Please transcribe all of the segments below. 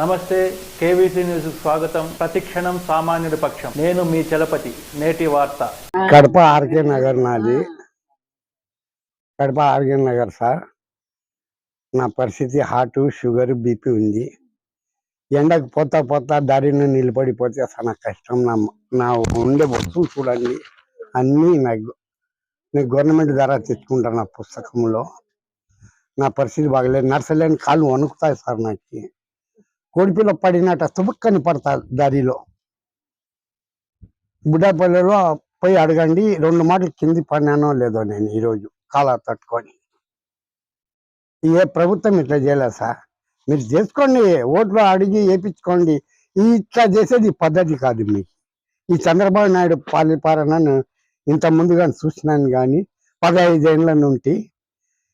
నమస్తే KVC news స్వాగతం. ప్రతిక్షణం సామాన్యుడి పక్షం. నేను మీ చలపతి నేటి వార్త. కడప ఆర్కే నగర్ నాది. Kadapa RK Nagar sir. నా పరిస్థితి హార్ట్ షుగర్ బీపీ ఉంది. ఎండకు పోతా పోతా దారిని నిలబడిపోతే చాలా కష్టం. నా నా ఉండే వస్తువు చూడండి. అన్నీ నాకు నేను గవర్నమెంట్ ద్వారా తెచ్చుకుంటాను నా పుస్తకంలో. నా పరిస్థితి బాగలేదు. నర్సలేని కాళ్ళు వణుకుతాయి సార్ నాకు. కోడిపిల్ల పడినట్ట తుబుక్కని పడతారు దారిలో. బుడ్డాపల్లిలో పోయి అడగండి రెండు మాటలు కింది పడినానో లేదో నేను ఈరోజు కాలా తట్టుకొని. ఏ ప్రభుత్వం ఇట్లా చేయలేదు సార్. మీరు చేసుకోండి ఓట్లు అడిగి వేయించుకోండి ఇట్లా చేసేది పద్ధతి కాదు మీకు. ఈ చంద్రబాబు నాయుడు పాలిపాలనను ఇంత ముందుగా చూసినాను కానీ పదహైదు ఏళ్ళ నుండి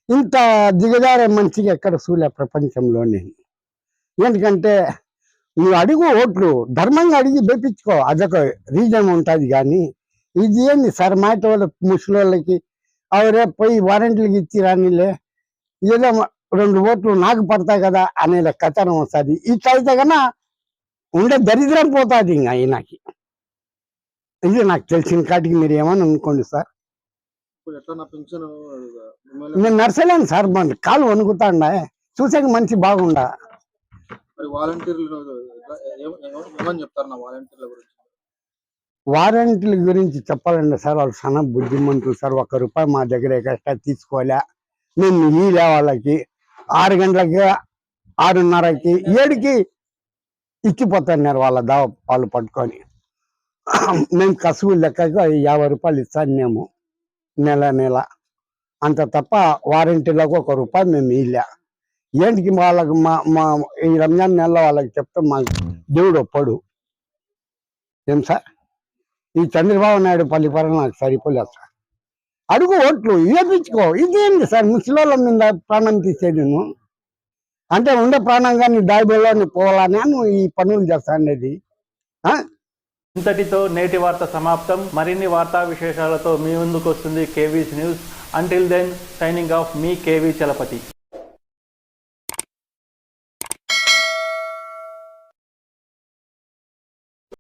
ఇంత దిగజారే మనిషికి ఎక్కడ చూలే ప్రపంచంలో నేను. ఎందుకంటే నువ్వు అడుగు ఓట్లు ధర్మంగా అడిగి వేపించుకో అదొక రీజన్ ఉంటుంది కానీ ఇది ఏంది సార్ మాట వాళ్ళ ముసలి వాళ్ళకి అవరే పోయి వారంటీలకు ఇచ్చి రానిలే. ఏదో రెండు ఓట్లు నాకు పడతాయి కదా అనే కథనం వస్తుంది. ఇట్లా అయితే కన్నా ఉండే దరిద్రం పోతుంది ఇంకా ఈయనకి. ఇది నాకు తెలిసిన కాటికి మీరు ఏమని అనుకోండి సార్? నేను నర్సలేను సార్ మన కాలు వణుకుతాండా చూసాక మంచి బాగుండా. వాలంటీర్లు ఏమని చెప్తారు నా వాలంటీర్ల గురించి? వారంటీల గురించి చెప్పాలండి సార్ వాళ్ళు చాలా బుద్ధిమంతులు సార్. ఒక్క రూపాయి మా దగ్గర ఎక్స్ట్రా తీసుకోలే. మేము ఈలే వాళ్ళకి ఆరు గంటలకి ఆరున్నరకి ఏడుకి ఇచ్చిపోతున్నారు వాళ్ళ దా వాళ్ళు పట్టుకొని. మేము కసువు లెక్కగా యాభై రూపాయలు ఇస్తాను మేము. నెల నెల. అంత తప్ప వారంటీలకు ఒక రూపాయి మేము ఇలే ఏంటికి వాళ్ళకి మా మా ఈ రంజాన్ నెలలో వాళ్ళకి చెప్తే మా దేవుడు ఒప్పడు. ఏం సార్? ఈ చంద్రబాబు నాయుడు పల్లిపరం నాకు సరిపోలేదు సార్. అడుగు ఓట్లు వేపించుకో ఇదేంటి సార్? ముసలిళ్ళ మీద ప్రాణం తీసేది నువ్వు అంటే ఉండే ప్రాణంగా నీ దాయిబోలో పోవాలని నువ్వు ఈ పనులు చేస్తానేది ఇంతటితో నేటి వార్త సమాప్తం. మరిన్ని వార్తా విశేషాలతో మీ ముందుకు వస్తుంది KVs news. Until then signing off మీ కేవీ చలపతి.